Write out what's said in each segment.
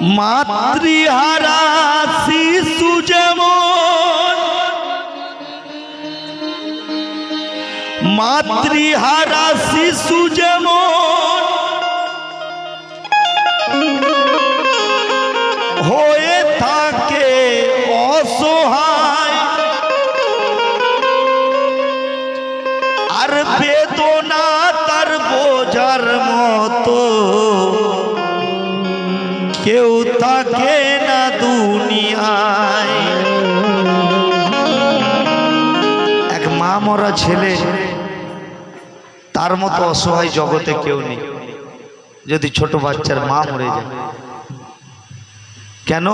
মাতৃহারা শিশু যেমন মাতৃহারা শিশু যেমন ছেলে, তার মতো অসহায় জগতে কেউ নেই। যদি ছোট বাচ্চার মা মরে যায়। কেন?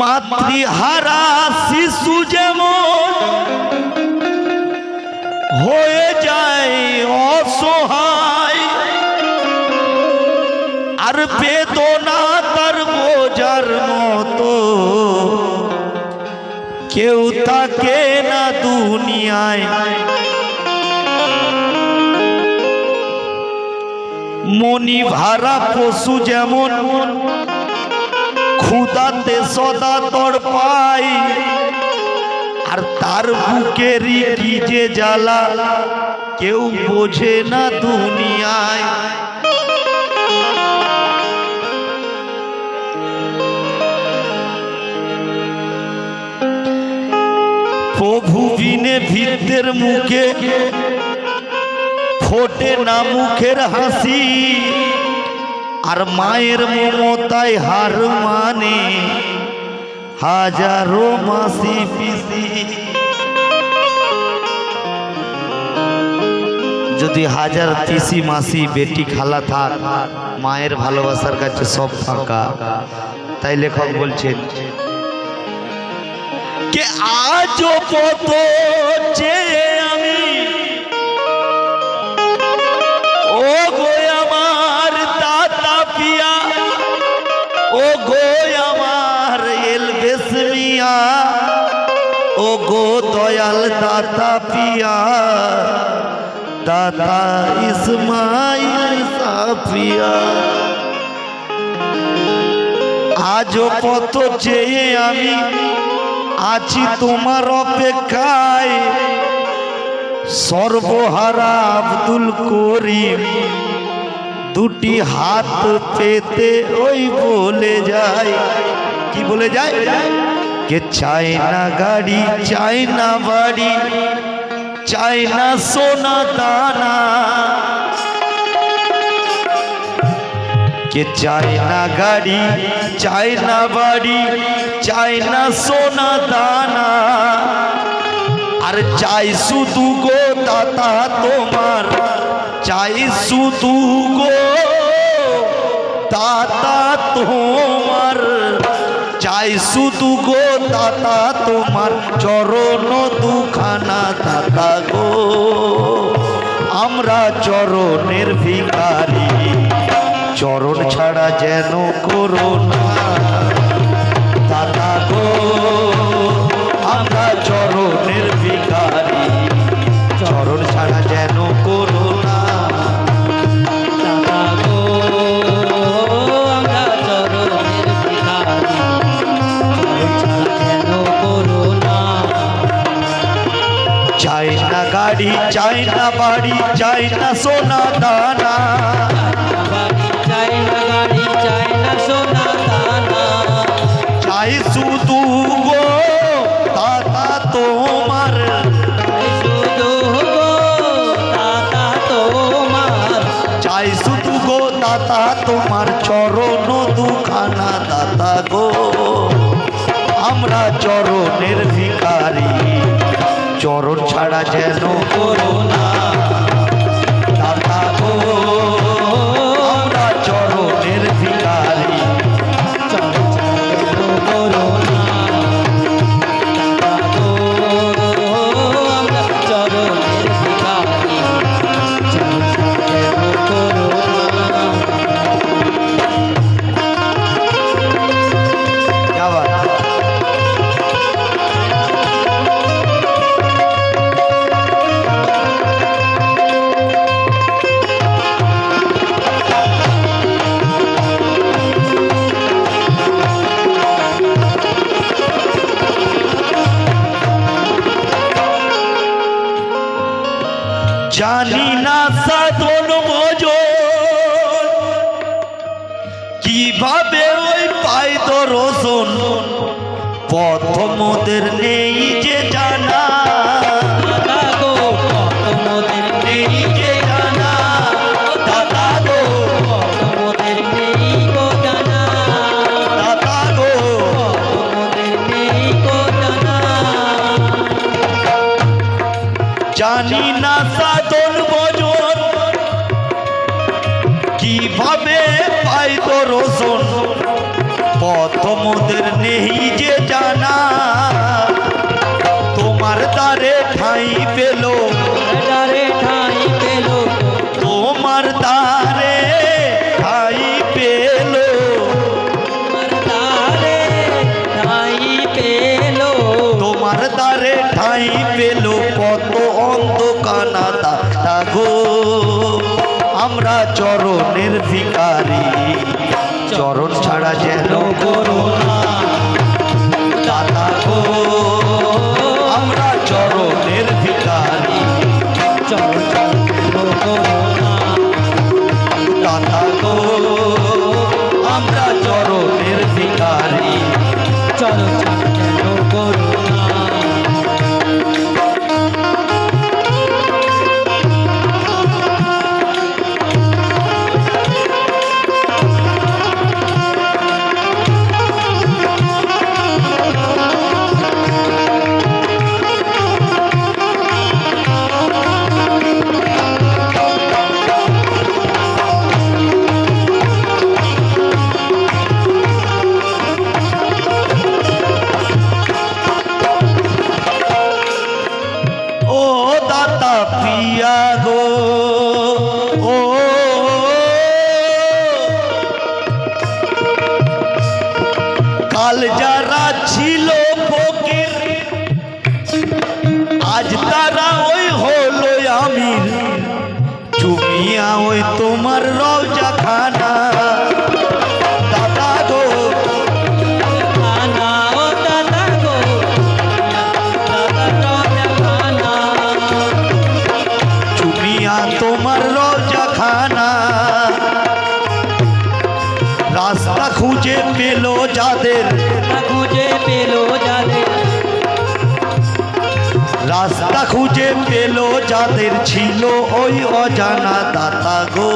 মাতৃহারা শিশু যেমন হয়ে যায় অসহায়, আর বেদনা কেউ থাকে না দুনিয়ায়। মনি ভাড়া পশু যেমন ক্ষুদাতে সদা তড় পাই আর তার বুকেরই কি যে জ্বালা, কেউ বোঝে না দুনিয়ায়। বিনে ভিত্তের মুখে, ফোটে না মুখের হাসি, আর মায়ের মমতায় হার মানে হাজারো মাসি পিসি। যদি হাজার পিসি মাসি বেটি খালা থাক, মায়ের ভালোবাসার কাছে সব ফাঁকা। তাই লেখক বলছেন কে আজও পত চেয়ে আমি? ও গো আমার দাতা পিয়া ও গো আমার এলবেস মিয়া ও গো দয়াল দাতা পিয়া, দাতা ইসমাইল সাফিয়া আজও পত চেয়ে আমি? আছি তোমার অপেক্ষায়। সর্বহারা আব্দুল করিম, দুটি হাত পেতে ওই বলে যায়। কি বলে যায়? কে চাই না গাড়ি চাই না বাড়ি চাই না সোনা দানা কে চাই না গাড়ি চাই না বাড়ি চাই না সোনা দানা। আর চাই শুধু গো দাতা তোমার চাই শুধু গো দাতা তোমার চাই শুধু গো দাতা তোমার, চরণ দুখানা দাতা গো। আমরা চরণের ভিকারি চরণ ছাড়া যেন করো না। দাদা গো, আমরা চরণের ভিকারি চরণ ছাড়া যেন করো না। ভিখারি। চরণ যেন করো চাই না গাড়ি, চাই না বাড়ি, চাই না সোনা দানা। তোমার চরণ দুখানা দাদা গো। আমরা চরণের ভিকারি চরণ ছাড়া যেন করো কীভাবে ওই পাই তো রসুন প্রথমদের নেই যে জানা। পেল। ডারে ঠাই পেল। তোমার দ্বারে ঠাই পেল। তোমার দ্বারে ঠাই পেল। তোমার দ্বারে ঠাই পেল। কত অন্ধকানা দাদা গো আমরা চরণের ভিকারি চরণ ছাড়া যেন করো কাল যারা ছিল ফকির আজ তারা ওই হলো আমির। চুমিয়া ওই তোমার রওজা খানা খুঁজে পেল যাদের? খুঁজে পেল যাদের? রাস্তা খুঁজে পেল যাদের ছিল ওই অজানা দাতা গো।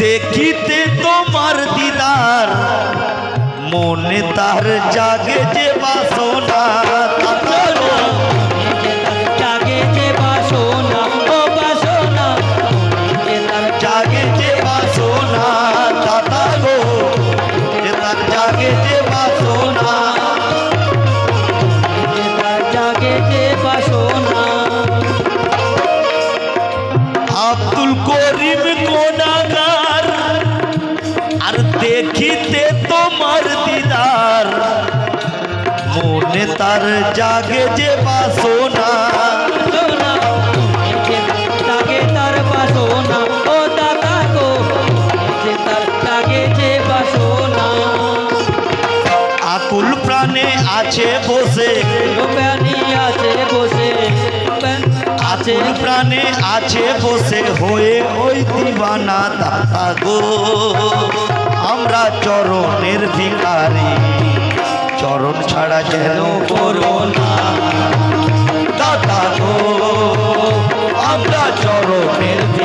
দেখিতে তোমার দিদার মনে তার জাগে যে বাসনা তাতার জাগে যে বাসনা ও বাসনা যে তার জাগে যে বাসনা দাদা গো যে তার জাগে যে বাসনা জাগে যে বাসনা। আকুল প্রাণ আছে বসে। আছে বসে। আছে আকুল প্রাণে আছে বসে হয়ে ওই দিবানা দাতা গো। আমরা চরণের ভিকারি চরণ ছাড়া যেন করো দাদা গো আমরা চরণের